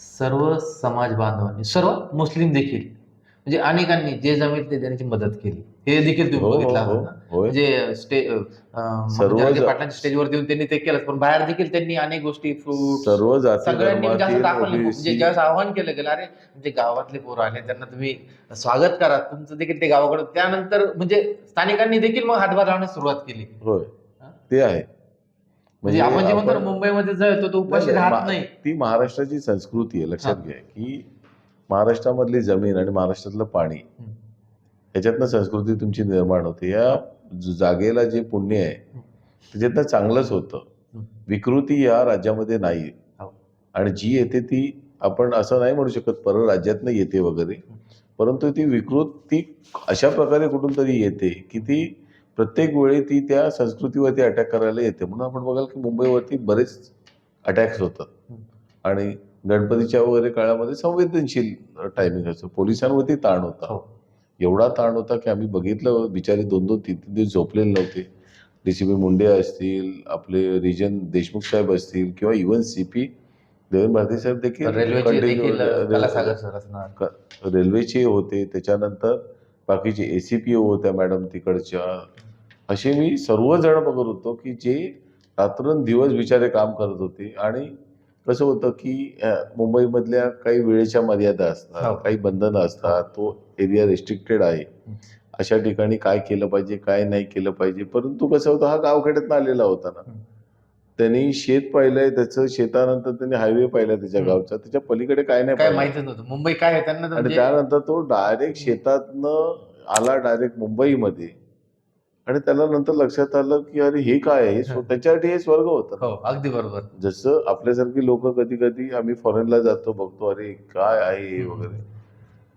सर्व समाज बांधवांनी सर्व मुस्लिम देखील म्हणजे अनेकांनी जे जमेल ते त्यांची मदत केली. हे देखील तुम्ही हो, बघितलं हो, ना? होय. म्हणजे स्टे पाटलांच्या स्टेजवरती येऊन त्यांनी ते केलं पण बाहेर देखील त्यांनी अनेक गोष्टी फ्रूट सर्व जाती सगळ्यांनी म्हणजे असं दाखवलं म्हणजे ज्यावेळेस आव्हान केलं गेलं अरे म्हणजे गावातले पोरं आले त्यांना तुम्ही स्वागत करा तुमचं देखील ते गावाकडे त्यानंतर म्हणजे स्थानिकांनी देखील मग हातभार लावण्यास सुरुवात केली. हा? ते आहे. म्हणजे आपण जे म्हणतो मुंबईमध्ये जर येतो तो उपाशी राहत नाही ती महाराष्ट्राची संस्कृती आहे लक्षात. घ्या की महाराष्ट्रामधली जमीन आणि महाराष्ट्रातलं पाणी. याच्यातनं संस्कृती तुमची निर्माण होते या जागेला जे पुण्य आहे त्याच्यातनं चांगलंच होतं. विकृती या राज्यामध्ये नाही हो. आणि जी येते ती आपण असं नाही म्हणू शकत परराज्यातनं येते वगैरे परंतु ती विकृती अशा प्रकारे कुठून तरी येते की ती प्रत्येक वेळी ती त्या संस्कृतीवरती अटॅक करायला येते. म्हणून आपण बघाल की मुंबईवरती बरेच अटॅक्स होतात. आणि गणपतीच्या वगैरे काळामध्ये संवेदनशील टायमिंग असतो. पोलिसांवरती ताण होता. हो. एवढा ताण होता की आम्ही बघितलं बिचारे दोन दोन तीन तीन दिवस झोपलेले नव्हते. डी सी पी मुंडे असतील आपले रिजन देशमुख साहेब असतील किंवा even C P Devendra Bharti साहेब देखील रेल्वेचे होते. त्याच्यानंतर बाकीचे ए सी पी होत्या मॅडम तिकडच्या असे मी सर्वजण बघत होतो की जे रात्रंदिवस बिचारे काम करत होते आणि कसं होतं की मुंबईमधल्या काही वेळेच्या मर्यादा हो. असतात काही बंधनं असतात तो एरिया रेस्ट्रिक्टेड आहे अशा ठिकाणी काय केलं पाहिजे काय नाही केलं पाहिजे परंतु कसं होतं हा गावखेड्यातनं आलेला होता ना. त्यांनी शेत पाहिलंय त्याचं शेतानंतर त्यांनी हायवे पाहिला त्याच्या हम्म. गावचा. त्याच्या पलीकडे काय नाही काय पाहिलं. माहितीच नव्हतं. मुंबई काय आहे? त्यांना तर आणि म्हणजे त्यानंतर तो डायरेक्ट शेतातनं आला डायरेक्ट मुंबईमध्ये. आणि त्याला नंतर लक्षात आलं की अरे हे काय आहे? हे स्व-. त्याच्यासाठी हे स्वर्ग होतं. हो अगदी बरोबर. जसं आपल्यासारखी लोक कधी कधी आम्ही फॉरेनला जातो बघतो अरे काय आहे हे वगैरे.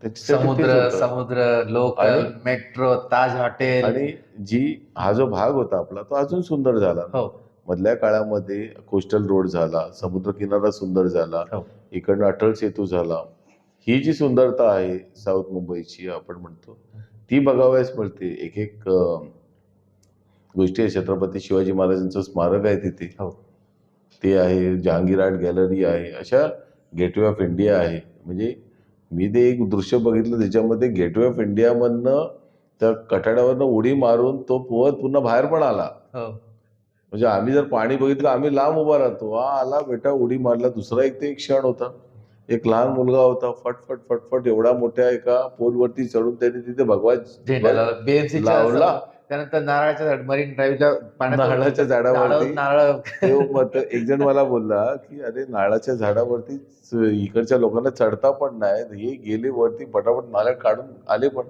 त्याच्यासाठी तेच समुद्र होतं. समुद्र लोकल आणि- मेट्रो ताज हॉटेल आणि जी हा जो भाग होता आपला तो अजून सुंदर झाला. हो. मधल्या काळामध्ये कोस्टल रोड झाला समुद्र किनारा सुंदर झाला हो. इकडनं अटल सेतू झाला. ही जी सुंदरता आहे साऊथ मुंबईची आपण म्हणतो ती बघावयास मिळते. एक एक गोष्टी आहे. छत्रपती शिवाजी महाराजांचं स्मारक आहे तिथे. हो. ते आहे जहांगीर आर्ट गॅलरी आहे अशा गेटवे ऑफ इंडिया आहे. म्हणजे मी ते एक दृश्य बघितलं त्याच्यामध्ये गेटवे ऑफ इंडियामधनं त्या कठाड्यावरनं उडी मारून तो पोहत पुन्हा बाहेर पण आला. हो. म्हणजे आम्ही जर पाणी बघितलं आम्ही लांब उभा राहतो. हा आला बेटा उडी मारला. दुसरा एक ते एक क्षण होता. एक लहान मुलगा होता. फटफट फटफट एवढा मोठ्या एका पोलवरती चढून त्यांनी तिथे भगवा झेंडा BMC च्या लावला. त्यानंतर नारळाच्या झाड मरीन ड्राईव्हच्या नारळाच्या झाडावरती. नारळ. एक जण मला बोलला की अरे नारळाच्या झाडावरती इकडच्या लोकांना चढता पण नाही. हे गेले वरती पटापट नारळ काढून आले पण.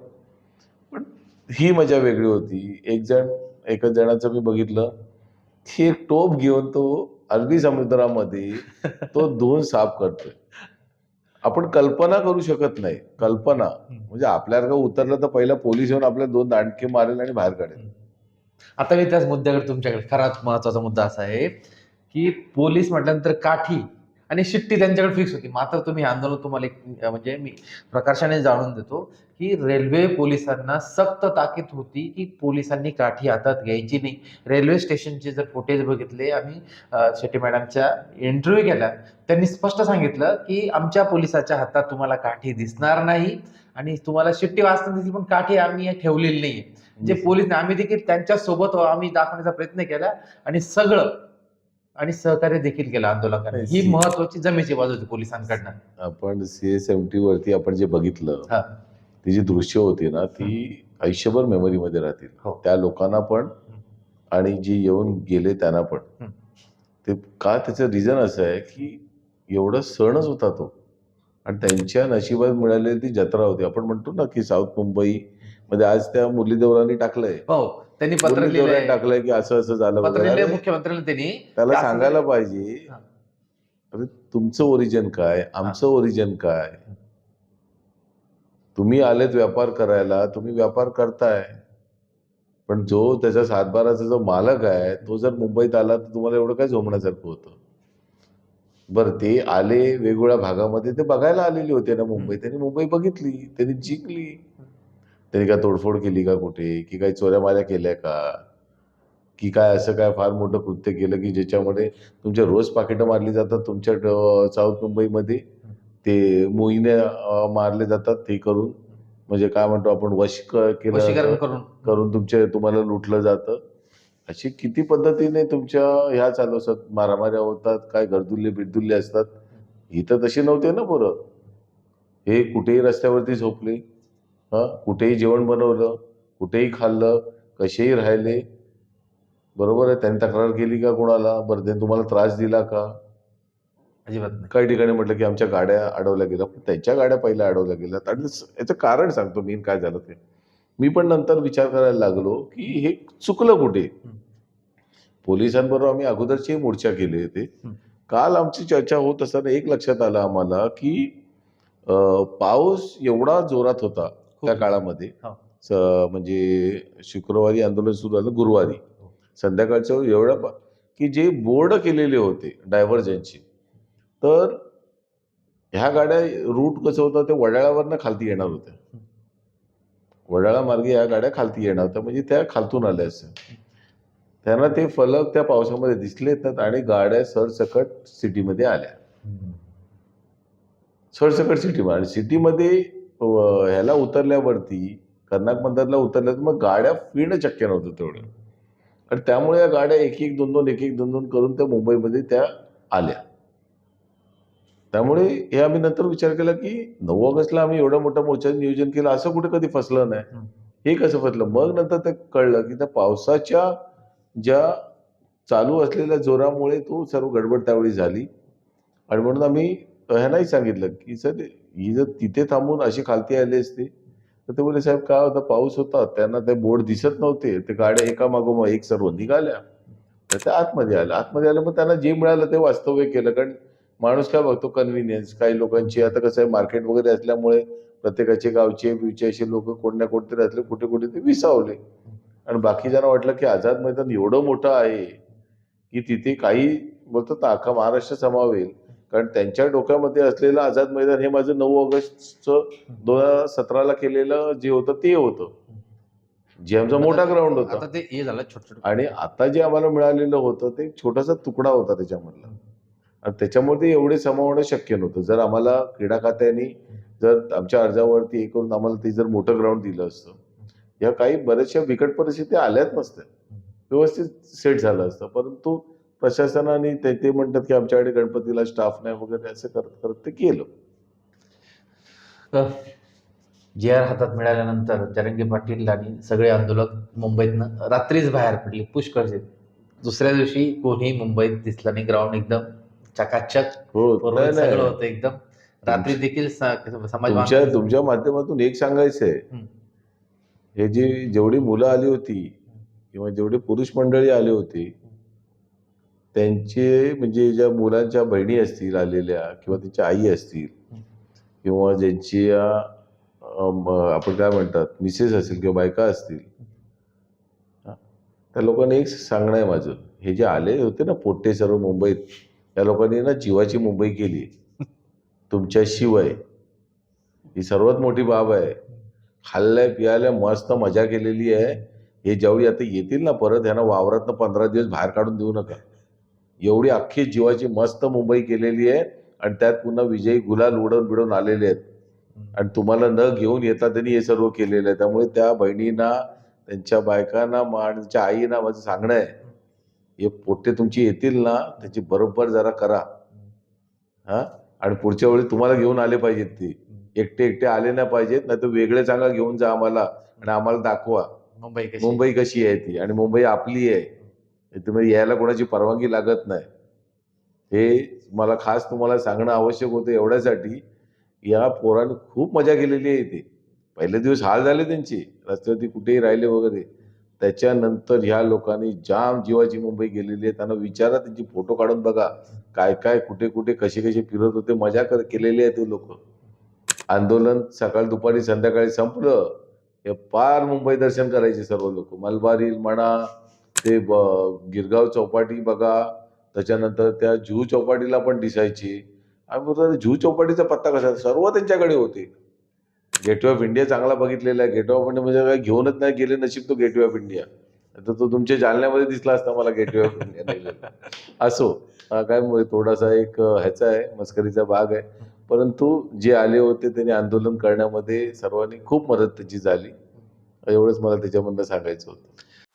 पण ही मजा वेगळी होती. एक जण एकच जणाचं मी बघितलं. की एक टोप घेऊन तो अरबी समुद्रामध्ये तो दोन साफ करतोय. आपण कल्पना करू शकत नाही. कल्पना. म्हणजे आपल्यासारखं उतरलं तर पहिला पोलीस येऊन आपल्या दोन दांडके मारेल आणि बाहेर काढेल. आता मी त्याच मुद्द्याकडे तुमच्याकडे. खराच महत्त्वाचा मुद्दा असा आहे की पोलीस म्हटल्यानंतर काठी. आणि शिट्टी त्यांच्याकडे फिक्स होती. मात्र तुम्ही आंदोलन तुम्हाला एक म्हणजे मी प्रकर्षाने जाणून देतो की रेल्वे पोलिसांना सक्त ताकीद होती की पोलिसांनी काठी हातात घ्यायची नाही. रेल्वे स्टेशनचे जर फुटेज बघितले आम्ही शेट्टी मॅडमच्या इंटरव्ह्यू केला त्यांनी स्पष्ट सांगितलं की आमच्या पोलिसाच्या हातात तुम्हाला काठी दिसणार नाही आणि तुम्हाला शिट्टी वाचताना दिसली पण काठी आम्ही ठेवलेली नाही जे पोलीस आम्ही देखील त्यांच्यासोबत आम्ही दाखवण्याचा प्रयत्न केला आणि सगळं आणि सहकार्य देखील केलं आंदोलकांनी. ही महत्वाची जमेची बाजू होती पोलिसांकडनं. आपण सी एस एम टी वरती आपण जे बघितलं हा. ती जी दृश्य होती ना ती आयुष्यभर मेमरीमध्ये राहतील. हो. त्या लोकांना पण आणि जी येऊन गेले त्यांना पण. ते का त्याचं रिझन असं आहे की एवढा सणच होता तो. आणि त्यांच्या नशिबात मिळालेली ती जत्रा होती आपण म्हणतो ना की साऊथ मुंबई मध्ये आज त्या मुरलीदेवरांनी टाकलंय. हो. त्यांनी पत्र लिहिलंय. टाकलंय की असं असं झालं पत्र. लिहिलंय मुख्यमंत्र्यांना त्यांनी. त्याला सांगायला. पाहिजे. अरे तुमचं ओरिजिन काय? आमचं ओरिजिन काय? तुम्ही आलेत व्यापार करायला तुम्ही व्यापार करताय. पण जो त्याच्या सातबाराचा जो मालक आहे तो जर मुंबईत आला तर तुम्हाला एवढं काय झोमण्यासारखं होतं? बरं ते आले वेगवेगळ्या भागामध्ये ते बघायला आलेले होते ना मुंबई. त्यांनी मुंबई बघितली त्यांनी जिंकली. त्यांनी काय तोडफोड केली का कुठे? की काही चोऱ्या माऱ्या केल्या का? की काय असं काय फार मोठं कृत्य केलं की ज्याच्यामध्ये तुमच्या रोज पाकिटं मारली जातात तुमच्या साऊथ मुंबईमध्ये ते मोहिने मारले जातात हे करून. म्हणजे काय म्हणतो आपण वश क- केलं. करून. करून तुमचे तुम्हाला लुटलं जातं. अशी किती पद्धतीने तुमच्या ह्या चालू असतात मारामाऱ्या होतात काय गर्दुल्ले बिरदुल्ले असतात. इथं तशी नव्हते ना पोरं. हे कुठेही रस्त्यावरती झोपले. हा? कुठेही जेवण बनवलं कुठेही खाल्लं कसेही राहिले बरोबर आहे? त्यांनी तक्रार केली का कोणाला? बरं त्यांनी तुम्हाला त्रास दिला का? अजिबात नाही. काही ठिकाणी म्हटलं की आमच्या गाड्या अडवल्या गेल्या. पण त्यांच्या गाड्या पहिल्या अडवल्या गेल्यात आणि याचं कारण सांगतो मी काय झालं ते. मी पण नंतर विचार करायला लागलो की हे चुकलं कुठे. पोलिसांबरोबर आम्ही अगोदरची मोर्चा केले होते. काल आमची चर्चा होत असताना एक लक्षात आलं आम्हाला की पाऊस एवढा जोरात होता. त्या काळामध्ये. हो. म्हणजे शुक्रवारी आंदोलन सुरू झालं गुरुवारी. संध्याकाळच्या एवढा की जे बोर्ड केलेले होते डायव्हर्जनचे तर ह्या गाड्या रूट कसं होतं ते वडाळ्यावरनं खालती येणार होत्या. वडाळा मार्गे या गाड्या खालती येणार होत्या म्हणजे त्या खालतून आल्या असत्या त्यांना ते फलक त्या पावसामध्ये दिसले नाहीत आणि गाड्या सरसकट सिटीमध्ये आल्या. सरसकट सिटीमध्ये आणि सिटीमध्ये ह्याला उतरल्यावरती कर्नाक बंदरला उतरल्या मग गाड्या फिरणं शक्य नव्हतं तेवढं. आणि त्यामुळे या गाड्या एक एक दोन दोन एक एक दोन दोन करून त्या मुंबईमध्ये त्या आल्या. त्यामुळे हे आम्ही नंतर विचार केला की नऊ ऑगस्टला आम्ही एवढं मोठं मोर्चाचं नियोजन केलं असं कुठे कधी फसलं नाही. हं. हे कसं फसलं? मग नंतर ते कळलं की त्या पावसाच्या ज्या चालू असलेल्या जोरामुळे तो सर्व गडबड त्यावेळी झाली. आणि म्हणून आम्ही ह्यांनाही सांगितलं की सर ही जर तिथे थांबून अशी खालती आली असती तर ते बोलले साहेब काय होतं? पाऊस होता. त्यांना ते बोर्ड दिसत नव्हते. ते गाड्या एका मागोमाग एक सर्व निघाल्या. तर त्या आतमध्ये आल्या आतमध्ये आलं मग त्यांना जे मिळालं ते वास्तव्य केलं. कारण माणूस काय बघतो? कन्व्हिनियन्स काही लोकांची आता कसं आहे मार्केट वगैरे असल्यामुळे प्रत्येकाचे गावचे बिवचे असे लोक कोण ना कोणतरी असले कुठे कुठे ते विसावले. आणि बाकीच्यांना वाटलं की आझाद मैदान एवढं मोठं आहे की तिथे काही बोलतात ना अख्खा महाराष्ट्र समावेल. कारण त्यांच्या डोक्यामध्ये असलेलं आझाद मैदान हे माझं नऊ ऑगस्टचं दोन हजार सतराला केलेलं जे होतं ते होतं. जे आमचा मोठा ग्राउंड होता. आता ते हे झालं छोट छोट. आणि आता जे आम्हाला मिळालेलं होतं ते एक छोटासा तुकडा होता त्याच्यामधला. आणि त्याच्यामुळे ते एवढे समावणं शक्य नव्हतं. जर आम्हाला क्रीडा खात्याने जर आमच्या अर्जावरती हे करून आम्हाला ते जर मोठं ग्राउंड दिलं असतं या काही बऱ्याचशा बिकट परिस्थिती आल्याच नसत्या. व्यवस्थित सेट झालं असतं. परंतु प्रशासनाने ते ते म्हणतात की आमच्याकडे गणपतीला स्टाफ नाही वगैरे असं करत करत ते केलं जे आर हातात मिळाल्यानंतर जरंगे पाटील आणि सगळे आंदोलक मुंबईतनं रात्रीच बाहेर पडले पुष्कळचे दुसऱ्या दिवशी कोणी मुंबईत दिसलं नाही ग्राउंड एकदम चकाचक हो. सगळं होतं एकदम रात्री देखील समाज तुमच्या माध्यमातून एक सांगायचं आहे हं. हे जी जेवढी मुलं आली होती किंवा जेवढी पुरुष मंडळी आली होती त्यांचे म्हणजे ज्या मुलांच्या बहिणी असतील आलेल्या किंवा त्यांच्या आई असतील किंवा ज्यांची आपण काय म्हणतात मिसेस असतील किंवा बायका असतील. त्या लोकांनी एक सांगणं आहे माझं. हे जे आले होते ना पोट्टे सर्व मुंबईत त्या लोकांनी ना जीवाची मुंबई केली. तुमच्याशिवाय ही सर्वात मोठी बाब आहे. खाल्ल्या पियाल्या मस्त मजा केलेली आहे. हे ज्यावेळी आता येतील ना परत ह्यांना वावरातनं पंधरा दिवस बाहेर काढून देऊ नका. एवढी अख्खी जीवाची मस्त मुंबई केलेली आहे आणि त्यात पुन्हा विजयी गुलाल उडवून बिडवून आलेले आहेत. आणि तुम्हाला न घेऊन येता त्यांनी हे सर्व केलेलं आहे. त्यामुळे त्या बहिणींना त्यांच्या बायकांना आणि त्यांच्या आईना माझं सांगणं आहे हे पोट्टे तुमची येतील ना त्याची बरोबर जरा करा. हा? आणि पुढच्या वेळी तुम्हाला घेऊन आले पाहिजेत ते. एकटे एकटे आले नाही पाहिजेत नाही तर वेगळे सांगा घेऊन जा आम्हाला आणि आम्हाला दाखवा. मुंबई मुंबई कशी आहे ती? आणि मुंबई आपली आहे. तुम्ही यायला कोणाची परवानगी लागत नाही. हे मला खास तुम्हाला सांगणं आवश्यक होतं एवढ्यासाठी या पोरांनी खूप मजा केलेली आहे इथे. पहिले दिवस हाल झाले त्यांचे रस्त्यावरती कुठेही राहिले वगैरे. त्याच्यानंतर ह्या लोकांनी जाम जीवाची मुंबई गेलेली आहे. त्यांना विचारा त्यांची फोटो काढून बघा. काय काय कुठे कुठे कसे कसे फिरत होते मजा कर केलेली आहे ते लोक. आंदोलन सकाळ दुपारी संध्याकाळी संपलं. हे पार मुंबई दर्शन करायचे सर्व लोक. मलबारील म्हणा ते ब- गिरगाव चौपाटी बघा त्याच्यानंतर त्या जुहू चौपाटीला पण दिसायची. आम्ही बोलतो जुहू चौपाटीचा पत्ता कसा सर्व त्यांच्याकडे होते. गेटवे ऑफ इंडिया चांगला बघितलेला आहे. गेटवे ऑफ इंडिया म्हणजे काय? घेऊनच नाही गेले नशीब तो गेटवे ऑफ इंडिया. तर तो तुमच्या जालन्यामध्ये दिसला असता मला गेटवे ऑफ इंडिया असो. काय थोडासा एक ह्याचा आहे मस्करीचा भाग आहे. परंतु जे आले होते त्यांनी आंदोलन करण्यामध्ये सर्वांनी खूप मदत त्याची झाली. एवढंच मला त्याच्यामधनं सांगायचं होतं.